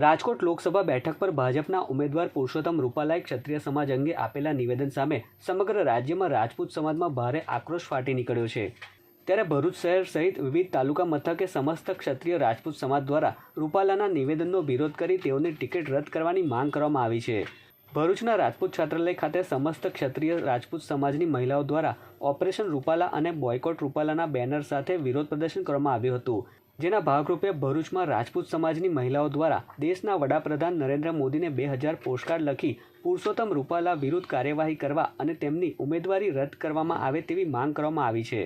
રાજકોટ લોકસભા બેઠક પર ભાજપના ઉમેદવાર પુરુષોત્તમ રૂપાલાએ ક્ષત્રિય સમાજ અંગે આપેલા નિવેદન સામે સમગ્ર રાજ્યમાં રાજપૂત સમાજમાં ભારે આક્રોશ ફાટી નીકળ્યો છે. ત્યારે ભરૂચ શહેર સહિત વિવિધ તાલુકા મથકે સમસ્ત ક્ષત્રિય રાજપૂત સમાજ દ્વારા રૂપાલાના નિવેદનનો વિરોધ કરી તેઓની ટિકિટ રદ કરવાની માંગ કરવામાં આવી છે. ભરૂચના રાજપૂત છાત્રાલય ખાતે સમસ્ત ક્ષત્રિય રાજપૂત સમાજની મહિલાઓ દ્વારા ઓપરેશન રૂપાલા અને બોયકોટ રૂપાલાના બેનર સાથે વિરોધ પ્રદર્શન કરવામાં આવ્યું હતું. જેના ભાગરૂપે ભરૂચમાં રાજપૂત સમાજની મહિલાઓ દ્વારા દેશના વડાપ્રધાન નરેન્દ્ર મોદીને બે હજાર પોસ્ટકાર્ડ લખી પુરુષોત્તમ રૂપાલા વિરુદ્ધ કાર્યવાહી કરવા અને તેમની ઉમેદવારી રદ કરવામાં આવે તેવી માંગ કરવામાં આવી છે.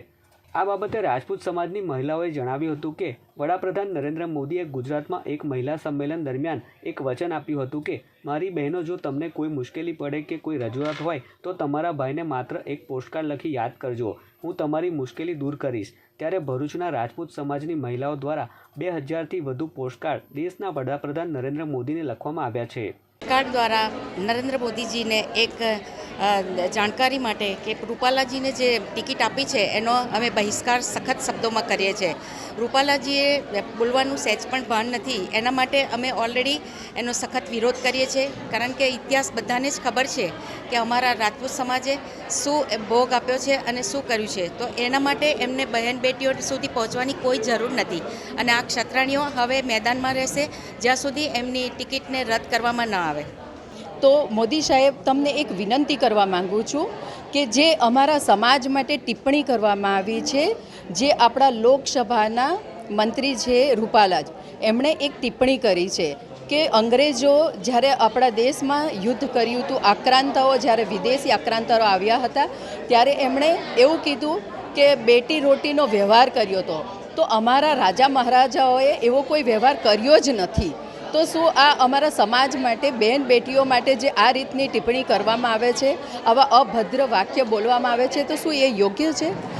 આ બાબતે રાજપૂત સમાજની મહિલાઓએ જણાવ્યું હતું કે, વડાપ્રધાન નરેન્દ્ર મોદીએ ગુજરાતમાં એક મહિલા સંમેલન દરમિયાન એક વચન આપ્યું હતું કે, મારી બહેનો, જો તમને કોઈ મુશ્કેલી પડે કે કોઈ રજૂઆત હોય, તો તમારા ભાઈને માત્ર એક પોસ્ટકાર્ડ લખી યાદ કરજો. હું તમારી મુશ્કેલી દૂર કરીશ. ત્યારે ભરૂચના રાજપૂત સમાજની મહિલાઓ દ્વારા બે હજારથી વધુ પોસ્ટકાર્ડ દેશના વડાપ્રધાન નરેન્દ્ર મોદીને લખવામાં આવ્યા છે. કાર્ડ દ્વારા નરેન્દ્ર મોદીજીને એક જાણકારી માટે કે રૂપાલાજીને જે ટિકિટ આપી છે, એનો અમે બહિષ્કાર સખત શબ્દોમાં કરીએ છીએ. રૂપાલાજીએ બોલવાનું સહેજ પણ ભાન નથી. એના માટે અમે ઓલરેડી એનો સખત વિરોધ કરીએ છીએ. કારણ કે ઇતિહાસ બધાને જ ખબર છે કે અમારા રાજપૂત સમાજે શું ભોગ આપ્યો છે અને શું કર્યું છે. તો એના માટે એમને બહેન બેટીઓ સુધી પહોંચવાની કોઈ જરૂર નથી. અને આ ક્ષત્રાણીઓ હવે મેદાનમાં રહેશે, જ્યાં સુધી એમની ટિકિટને રદ કરવામાં ન આવે. તો મોદી સાહેબ, તમને એક વિનંતી કરવા માંગુ છું કે જે અમારા સમાજ માટે ટિપ્પણી કરવામાં આવી છે, જે આપણા લોકસભાના મંત્રી છે રૂપાલાજ એમણે એક ટિપ્પણી કરી છે કે અંગ્રેજો જ્યારે આપણા દેશમાં યુદ્ધ કર્યું હતું, આક્રાંતાઓ જ્યારે વિદેશી આક્રાંતાઓ આવ્યા હતા, ત્યારે એમણે એવું કીધું કે બેટી રોટીનો વ્યવહાર કર્યો હતો તો અમારા રાજા મહારાજાઓએ એવો કોઈ વ્યવહાર કર્યો જ નથી. તો શું આ અમારા સમાજ માટે, બેન બેટીઓ માટે જે આ રીતની ટિપ્પણી કરવામાં આવે છે, આવા અભદ્ર વાક્ય બોલવામાં આવે છે, તો શું એ યોગ્ય છે?